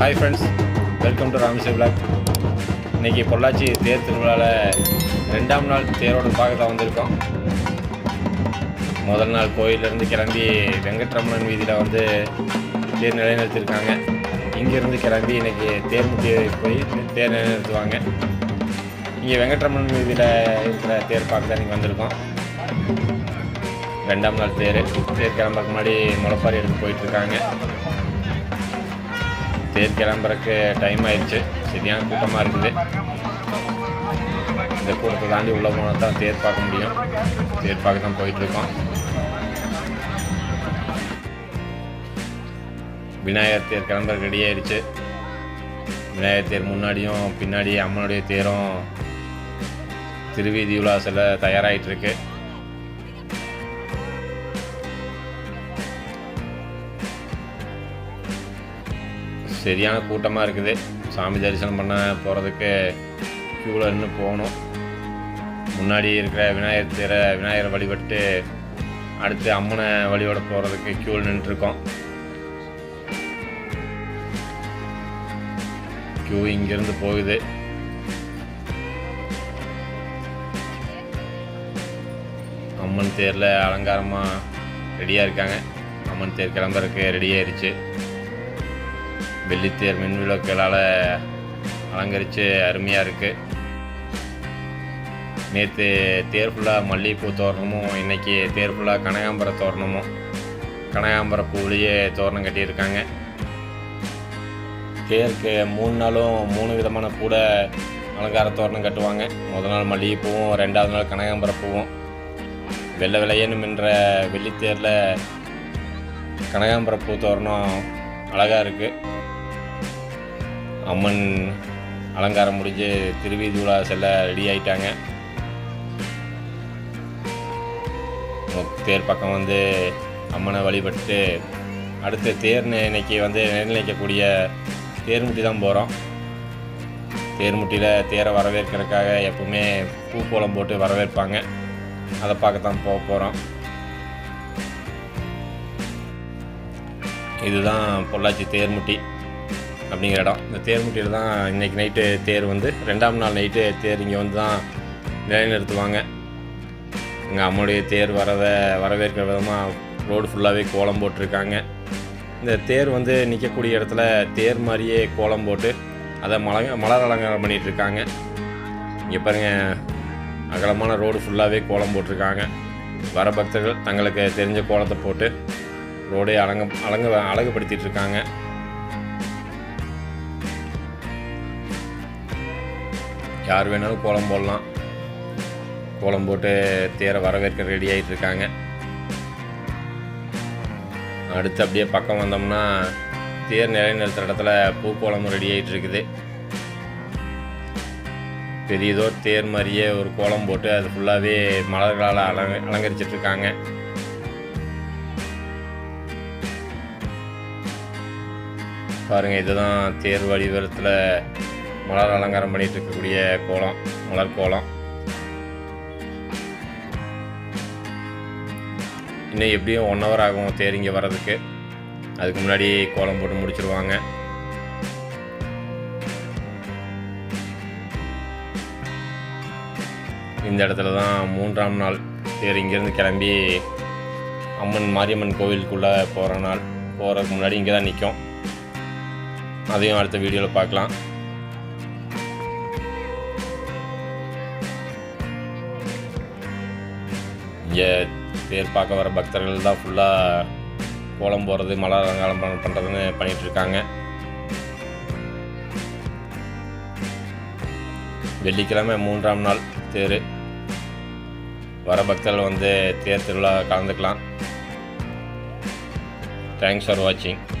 Hi friends welcome to Rameshwari blog இன்றைக்கி பொள்ளாச்சி தேர் திருவிழாவில் ரெண்டாம் நாள் தேரோட பாகத்தில் வந்திருக்கோம். முதல் நாள் கோயிலேருந்து கிளம்பி வெங்கட்ரமணன் வீதியில் வந்து தேர் நிலைநிறுத்தியிருக்காங்க இங்கேருந்து கிளம்பி இன்றைக்கி தேர் முட்டி போய் தேர் நிலைநிறுத்துவாங்க. இங்கே வெங்கட்ரமணன் வீதியில் இருக்கிற தேர் பார்க்க தான் இன்றைக்கி வந்திருக்கோம். ரெண்டாம் நாள் தேர் தேர் கிளம்புறதுக்கு முன்னாடி முளைப்பாரி எடுத்து போயிட்டுருக்காங்க தேர் கிளம்புறக்கு டைம் ஆயிடுச்சு. சரியான கூட்டமாக இருக்குது. இந்த கூட்டத்தை தாண்டி உள்ளே போனால் தான் தேர் பார்க்க முடியும். தேர் பார்க்க தான் போயிட்டுருக்கோம் விநாயகர் தேர் கிளம்புறக்கு ரெடி ஆயிடுச்சு. விநாயகர் தேர் முன்னாடியும் பின்னாடி அம்மனுடைய தேரும் திருவீதி உலாசில் தயாராகிட்டு இருக்கு. சரியான கூட்டமாக இருக்குது. சாமி தரிசனம் பண்ண போகிறதுக்கு க்யூவில் நின்று போகணும். முன்னாடி இருக்கிற விநாயகர் தேர விநாயகரை வழிபட்டு அடுத்து அம்மனை வழிபட போகிறதுக்கு க்யூவில் நின்றுருக்கோம். க்யூ இங்கேருந்து போகுது. அம்மன் தேரில் அலங்காரமாக ரெடியாக இருக்காங்க. அம்மன் தேர் கிளம்புறதுக்கு ரெடி ஆயிருச்சு. வெள்ளித்தேர் மின் விளக்குகளால் அலங்கரித்து அருமையாக இருக்குது நேற்று தேர் ஃபுல்லாக மல்லிகைப்பூ தோரணமும் இன்றைக்கி தேர் ஃபுல்லாக கனகாம்பர தோரணமும் கனகாம்பர பூவிலேயே தோரணம் கட்டியிருக்காங்க. தேருக்கு மூணு நாளும் மூணு விதமான பூட அலங்கார தோரணம் கட்டுவாங்க. முதல் நாள் மல்லிகைப்பூவும் ரெண்டாவது நாள் கனகாம்பர பூவும். வெள்ளை விளையன்னு என்ற வெள்ளித்தேரில் கனகாம்பர பூ தோரணம் அழகாக இருக்குது அம்மன் அலங்காரம் முடிஞ்சு திருவீதி செல்ல ரெடி ஆயிட்டாங்க. தேர் பக்கம் வந்து அம்மனை வழிபட்டு அடுத்து தேர் இன்னைக்கு வந்து நிர்ணயிக்கக்கூடிய தேர்முட்டி தான் போகிறோம் தேர்முட்டியில் தேரை வரவேற்கிறதுக்காக எப்பவுமே பூ கோலம் போட்டு வரவேற்பாங்க. அதை பார்க்க தான் போக போகிறோம் இதுதான் பொள்ளாச்சி தேர்முட்டி. அப்படிங்கிற இடம். இந்த தேர்முட்டியில் தான் இன்றைக்கி நைட்டு தேர் வந்து. ரெண்டாம் நாள் நைட்டு தேர் இங்கே வந்து தான் நிலைநிறுத்துவாங்க. இங்கே அம்மனுடைய தேர் வரதை வரவேற்கிற விதமாக ரோடு ஃபுல்லாகவே கோலம் போட்டிருக்காங்க. இந்த தேர் வந்து நிற்கக்கூடிய இடத்துல தேர் மாதிரியே கோலம் போட்டு அதை மலங்க மலர் அலங்காரம் பண்ணிகிட்ருக்காங்க இருக்காங்க இங்கே பாருங்கள் அகலமான ரோடு ஃபுல்லாகவே கோலம் போட்டிருக்காங்க. வர பக்தர்கள் தங்களுக்கு தெரிஞ்ச கோலத்தை போட்டு ரோடே அலங்க அலங்க அழகுபடுத்திகிட்ருக்காங்க யார் வேணாலும் கோலம் போடலாம். கோலம் போட்டு தேரை வரவேற்க ரெடி ஆகிட்டு இருக்காங்க. அடுத்து அப்படியே பக்கம் வந்தோம்னா தேர் நிலைநிறுத்துற இடத்துல பூக்கோலமும் ரெடி ஆகிட்டு இருக்குது. பெரியதோ தேர் மாதிரியே ஒரு கோலம் போட்டு அது ஃபுல்லாகவே மலர்களால் அலங்க அலங்கரிச்சிட்ருக்காங்க பாருங்கள் இதுதான் தேர் வடிவத்தில் மலர் அலங்காரம் பண்ணிட்டு இருக்கக்கூடிய கோலம் மலர் கோலம். இன்னும் எப்படியும் ஒன் ஹவர் ஆகும் தேர் இங்கே வர்றதுக்கு. அதுக்கு முன்னாடி கோலம் போட்டு முடிச்சிருவாங்க. இந்த இடத்துல தான் மூன்றாம் நாள் தேர் இங்கேருந்து கிளம்பி அம்மன் மாரியம்மன் கோவிலுக்குள்ளே போகிற நாள். போகிறதுக்கு முன்னாடி இங்கே தான் நிற்கும் அதையும் அடுத்த வீடியோவில் பார்க்கலாம். இங்கே தேர் பார்க்க வர பக்தர்கள் தான் ஃபுல்லாக கோலம் போகிறது மலர் அலங்காரம் பண்ணுறதுன்னு பண்ணிகிட்ருக்காங்க இருக்காங்க. வெள்ளிக்கிழமை மூன்றாம் நாள் தேர். வர பக்தர்கள் வந்து தேர் திருவிழா கலந்துக்கலாம். தேங்க்ஸ் ஃபார் வாட்சிங்